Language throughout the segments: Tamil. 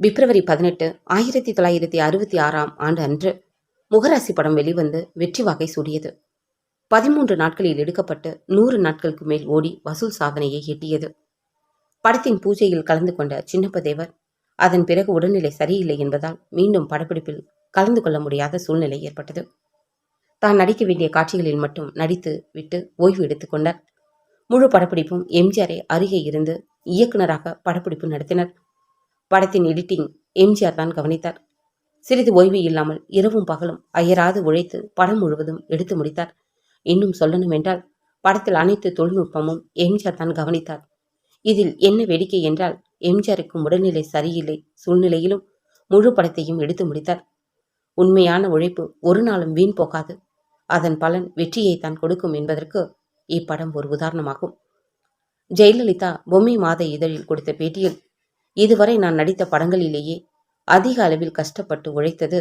பிப்ரவரி பதினெட்டு ஆயிரத்தி தொள்ளாயிரத்தி அறுபத்தி ஆறாம் ஆண்டு அன்று முகராசி படம் வெளிவந்து வெற்றி வாகை சூடியது. பதிமூன்று நாட்களில் எடுக்கப்பட்டு நூறு நாட்களுக்கு மேல் ஓடி வசூல் சாதனையை எட்டியது. படத்தின் பூஜையில் கலந்து கொண்ட சின்னப்பதேவர் அதன் பிறகு உடல்நிலை சரியில்லை என்பதால் மீண்டும் படப்பிடிப்பில் கலந்து கொள்ள முடியாத சூழ்நிலை ஏற்பட்டது. தான் நடிக்க வேண்டிய காட்சிகளில் மட்டும் நடித்து விட்டு ஓய்வு எடுத்துக்கொண்டார் முழு படப்பிடிப்பும் எம்ஜிஆரை அருகே இருந்து இயக்குனராக படப்பிடிப்பு நடத்தினர். படத்தின் எடிட்டிங் எம்ஜிஆர் தான் கவனித்தார். சிறிது ஓய்வு இல்லாமல் இரவும் பகலும் அயராது உழைத்து படம் முழுவதும் எடுத்து முடித்தார். இன்னும் சொல்லணும் என்றால் படத்தில் அனைத்து தொழில்நுட்பமும் எம்ஜிஆர் தான் கவனித்தார். இதில் என்ன வேடிக்கை என்றால் எம்ஜிஆருக்கு உடல்நிலை சரியில்லை சூழ்நிலையிலும் முழு படத்தையும் எடுத்து முடித்தார். உண்மையான உழைப்பு ஒரு நாளும் வீண் போகாது. அதன் பலன் வெற்றியை தான் கொடுக்கும் என்பதற்கு இப்படம் ஒரு உதாரணமாகும். ஜெயலலிதா பொம்மை மாத இதழில் கொடுத்த பேட்டியில் இதுவரை நான் நடித்த படங்களிலேயே அதிக அளவில் கஷ்டப்பட்டு உழைத்தது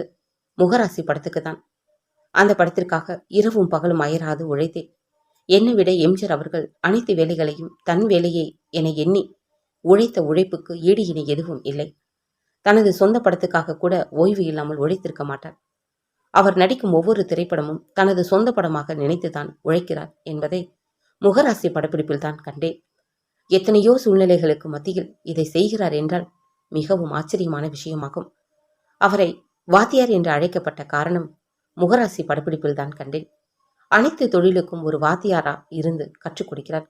முகராசி படத்துக்கு தான் அந்த படத்திற்காக இரவும் பகலும் அயராது உழைத்தேன். என்னை விட எம்ஜிஆர் அவர்கள் அனைத்து வேலைகளையும் தன் வேலையை என எண்ணி உழைத்த உழைப்புக்கு ஈடு இணை எதுவும் இல்லை. தனது சொந்த படத்துக்காக கூட ஓய்வு இல்லாமல் உழைத்திருக்க மாட்டார். அவர் நடிக்கும் ஒவ்வொரு திரைப்படமும் தனது சொந்த படமாக நினைத்துதான் உழைக்கிறார் என்பதை முகராசி படப்பிடிப்பில் தான் கண்டேன். எத்தனையோ சூழ்நிலைகளுக்கு மத்தியில் இதை செய்கிறார் என்றால் மிகவும் ஆச்சரியமான விஷயமாகும். அவரை வாத்தியார் என்று அழைக்கப்பட்ட காரணம் முகராசி படப்பிடிப்பில் தான் கண்டேன். அனைத்து தொழிலுக்கும் ஒரு வாத்தியாரா இருந்து கற்றுக் கொடுக்கிறார்.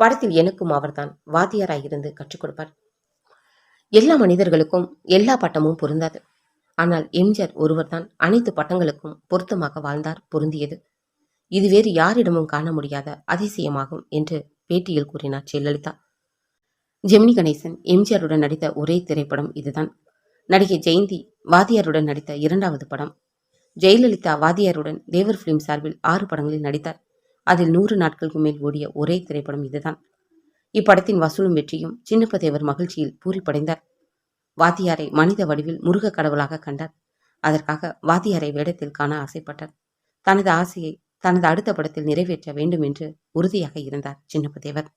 படத்தில் எனக்கும் அவர்தான் வாத்தியாராய் இருந்து கற்றுக் கொடுப்பார். எல்லா மனிதர்களுக்கும் எல்லா பட்டமும் பொருந்தாது. ஆனால் எம்ஜிஆர் ஒருவர்தான் அனைத்து பட்டங்களுக்கும் பொருத்தமாக வாழ்ந்தார் பொருந்தியது. இது வேறு யாரிடமும் காண முடியாத அதிசயமாகும் என்று பேட்டியில் கூறினார் ஜெயலலிதா. ஜெமினி கணேசன் எம்ஜிஆருடன் நடித்த ஒரே திரைப்படம் இதுதான். நடிகை ஜெயந்தி வாதியாருடன் நடித்த இரண்டாவது படம். ஜெயலலிதா வாதியாருடன் தேவர் பிலிம் சார்பில் ஆறு படங்களில் நடித்தார். அதில் நூறு நாட்களுக்கு மேல் ஓடிய ஒரே திரைப்படம் இதுதான். இப்படத்தின் வசூலும் வெற்றியும் சின்னப்பதேவர் மகிழ்ச்சியில் பூரிப்படைந்தார். வாத்தியாரை மனித வடிவில் முருக கடவுளாக கண்டார். அதற்காக வாத்தியாரை வேடத்தில் காண ஆசைப்பட்டார். தனது ஆசையை தனது அடுத்த படத்தில் நிறைவேற்ற வேண்டும் என்று உறுதியாக இருந்தார் சின்னப்பதேவர்